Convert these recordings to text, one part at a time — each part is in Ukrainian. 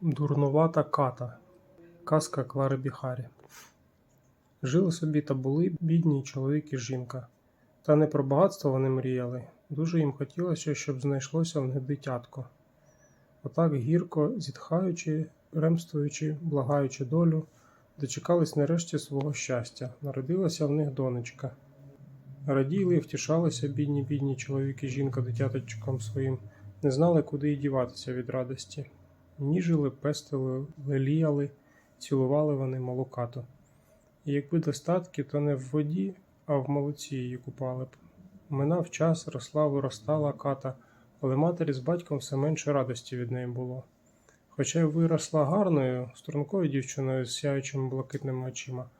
Дурнувата ката. Казка Клари Біхарі. Жили собі та були бідні чоловік і жінка. Та не про багатство вони мріяли. Дуже їм хотілося, щоб знайшлося в них дитятко. Отак гірко зітхаючи, ремствуючи, благаючи долю, дочекались нарешті свого щастя. Народилася в них донечка. Раділи і втішалися бідні бідні чоловік і жінка дитяточком своїм, не знали, куди й діватися від радості. Ніжили, пестили, леліяли, цілували вони малу кату. І якби достатки, то не в воді, а в молоці її купали б. Минав час, росла, виростала ката, але матері з батьком все менше радості від неї було. Хоча й виросла гарною, стрункою дівчиною з сяючими блакитними очима,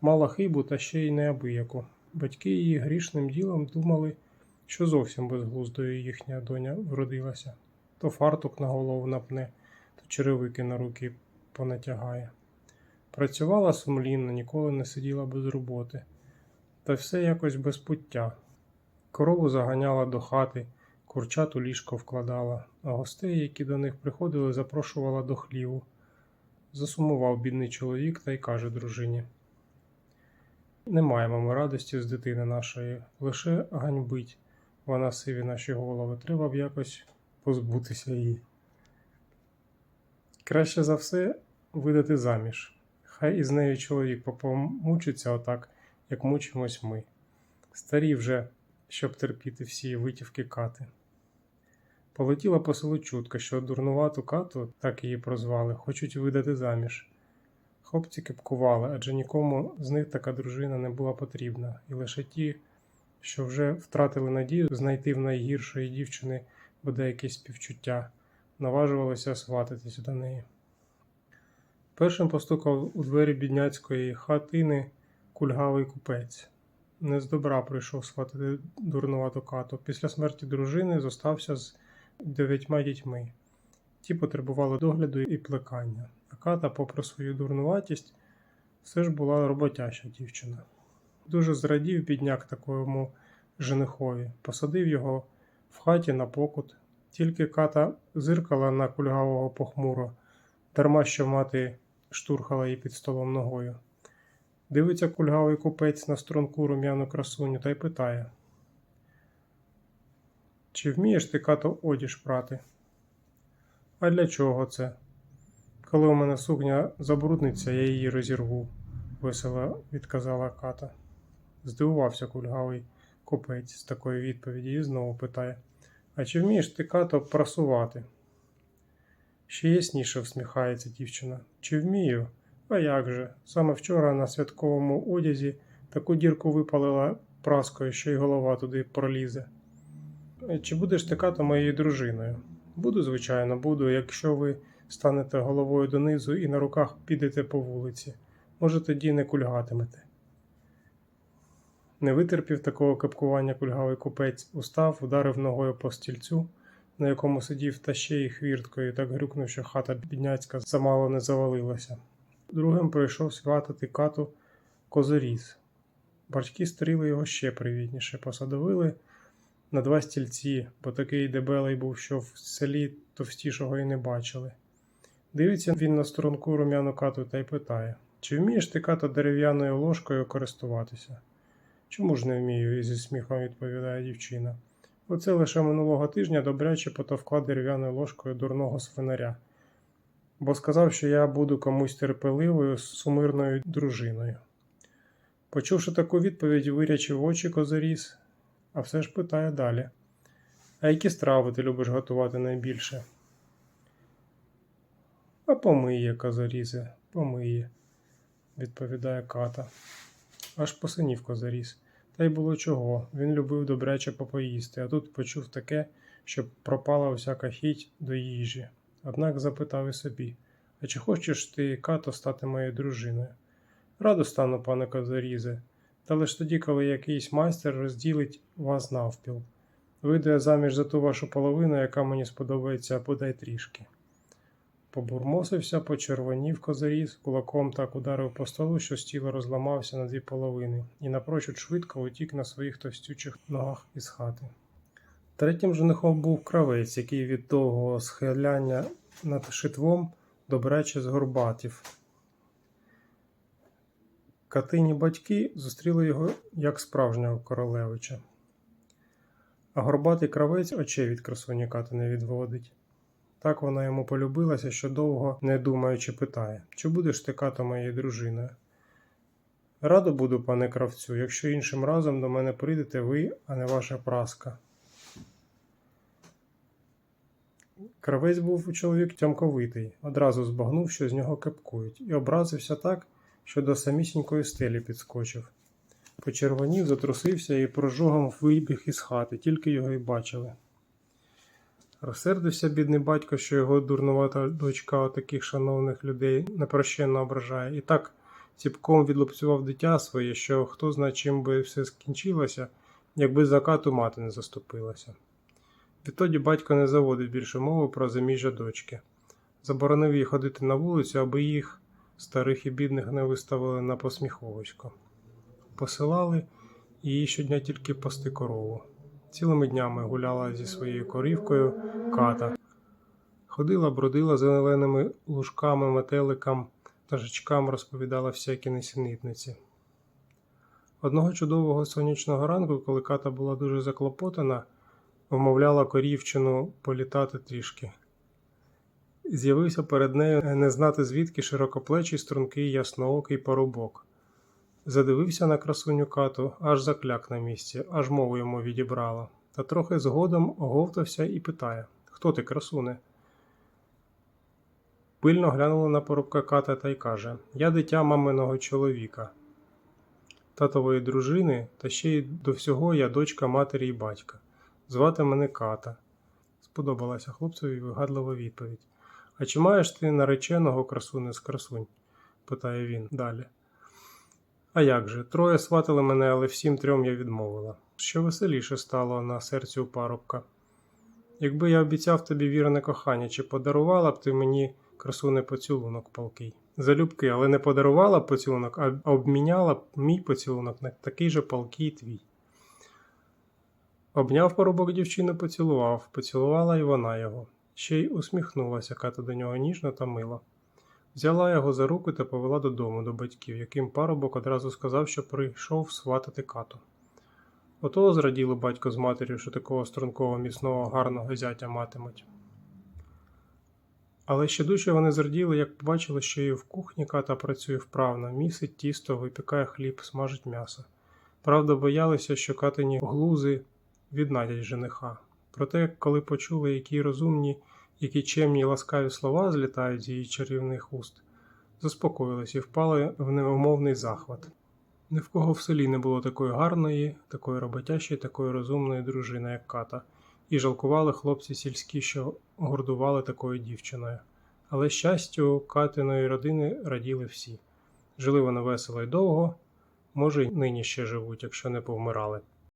мала хибу та ще й неабияку. Батьки її грішним ділом думали, що зовсім безглуздою їхня доня вродилася. То фартук на голову напне, черевики на руки понатягає. Працювала сумлінно, ніколи не сиділа без роботи, та все якось без пуття. Корову заганяла до хати, курчат у ліжко вкладала, а гостей, які до них приходили, запрошувала до хліву. Засумував бідний чоловік та й каже дружині: Не маємо ми радості з дитини нашої, лише ганьбить вона сиві наші голови. Треба б якось позбутися її. Краще за все видати заміж. Хай із нею чоловік помучиться отак, як мучимось ми. Старі вже, щоб терпіти всі витівки кати. Полетіла по селу чутка, що дурнувату кату, так її прозвали, хочуть видати заміж. Хлопці кепкували, адже нікому з них така дружина не була потрібна, і лише ті, що вже втратили надію знайти в найгіршої дівчини буде якесь співчуття, наважувалися свататись до неї. Першим постукав у двері бідняцької хатини кульгавий купець. Не з добра прийшов сватати дурнувату кату. Після смерті дружини зостався з дев'ятьма дітьми. Ті потребували догляду і плекання. А ката, попри свою дурнуватість, все ж була роботяща дівчина. Дуже зрадів бідняк такому женихові, посадив його в хаті на покут. Тільки ката зиркала на кульгавого похмуро, дарма що мати штурхала її під столом ногою. Дивиться кульгавий купець на струнку рум'яну красуню та й питає: Чи вмієш ти като одіж прати? А для чого це? Коли у мене сукня забрудниться, я її розірву, весело відказала ката. Здивувався кульгавий купець з такої відповіді і знову питає: А чи вмієш ти като прасувати? Ще ясніше всміхається дівчина. Чи вмію? А як же? Саме вчора на святковому одязі таку дірку випалила праскою, що й голова туди пролізе. Чи будеш ти като моєю дружиною? Буду, звичайно, буду, якщо ви станете головою донизу і на руках підете по вулиці. Може, тоді не кульгатимете. Не витерпів такого капкування кульгавий купець, устав, ударив ногою по стільцю, на якому сидів, та ще й хвірткою, так грюкнув, що хата бідняцька замало не завалилася. Другим прийшов сватати кату козоріз. Батьки стріли його ще привітніше, посадовили на два стільці, бо такий дебелий був, що в селі товстішого й не бачили. Дивиться він на сторонку рум'яну кату та й питає: Чи вмієш ти като дерев'яною ложкою користуватися? Чому ж не вмію? зі сміхом відповідає дівчина. Оце лише минулого тижня добряче потовкла дерев'яною ложкою дурного свинаря, бо сказав, що я буду комусь терпеливою сумирною дружиною. Почувши таку відповідь, вирячив очі козоріс, а все ж питає далі: А які страви ти любиш готувати найбільше? А помиє, козорізе, помиє, відповідає ката. Аж посинів козаріс. Та й було чого. Він любив добряче попоїсти, а тут почув таке, що пропала всяка хіть до їжі. Однак запитав і собі: А чи хочеш ти, като, стати моєю дружиною? Радо стану, пане козарізе, та лиш тоді, коли якийсь майстер розділить вас навпіл. Вийду я заміж за ту вашу половину, яка мені сподобається, подай трішки. Побурмосився, почервонів козаріз, кулаком так ударив по столу, що стіло розламався на дві половини, і напрочуд швидко утік на своїх товстючих ногах із хати. Третім женихом був кравець, який від довгого схиляння над шитвом добряче з горбатів. Катині батьки зустріли його як справжнього королевича. А горбатий кравець очей від красуні кати не відводить. Так вона йому полюбилася, що довго, не думаючи, питає: Чи будеш ти като моєю дружиною? Радо буду, пане кравцю, якщо іншим разом до мене прийдете ви, а не ваша праска. Кравець був чоловік тямковитий, одразу збагнув, що з нього кепкують, і образився так, що до самісінької стелі підскочив. Почервонів, затрусився і прожогом вибіг із хати, тільки його й бачили. Розсердився бідний батько, що його дурнувата дочка отаких шановних людей непрощенно ображає, і так ціпком відлупцював дитя своє, що хто зна, чим би все скінчилося, якби за кату мати не заступилася. Відтоді батько не заводив більше мови про заміжжя дочки. Заборонив їй ходити на вулицю, аби їх, старих і бідних, не виставили на посміховисько. Посилали її щодня тільки пасти корову. Цілими днями гуляла зі своєю корівкою ката. Ходила, бродила зеленими лужками, метеликам та жичкам розповідала всякі несенітниці. Одного чудового сонячного ранку, коли ката була дуже заклопотана, вмовляла корівчину політати трішки. З'явився перед нею не знати звідки широкоплечий, стрункий, ясноокий парубок. Задивився на красуню кату, аж закляк на місці, аж мову йому відібрала. Та трохи згодом оговтався і питає: Хто ти, красуне? Пильно глянула на порубка ката та й каже: Я дитя маминого чоловіка, татової дружини, та ще й до всього я дочка матері й батька. Звати мене ката. Сподобалася хлопцеві вигадлива відповідь. А чи маєш ти нареченого красуне з красунь? питає він далі. А як же? Троє сватали мене, але всім трьом я відмовила. Що веселіше стало на серці у парубка. Якби я обіцяв тобі вірне кохання, чи подарувала б ти мені красуне поцілунок палкий? Залюбки, але не подарувала б поцілунок, а обміняла б мій поцілунок на такий же палкий твій. Обняв парубок дівчину, поцілував, поцілувала й вона його. Ще й усміхнулася ката до нього ніжно та мило. Взяла його за руку та повела додому до батьків, яким парубок одразу сказав, що прийшов сватати кату. Ото зраділи батько з матір'ю, що такого стрункого, міцного, гарного зятя матимуть. Але ще дужче вони зраділи, як побачили, що і в кухні ката працює вправно, місить тісто, випікає хліб, смажить м'ясо. Правда, боялися, що катині глузи віднадять жениха. Проте, коли почули, які розумні, які чемні ласкаві слова злітають з її чарівних уст, заспокоїлись і впали в невимовний захват. Ні в кого в селі не було такої гарної, такої роботящої, такої розумної дружини, як ката, і жалкували хлопці сільські, що гордували такою дівчиною. Але щастю катиної родини раділи всі. Жили вони весело й довго, може, й нині ще живуть, якщо не повмирали.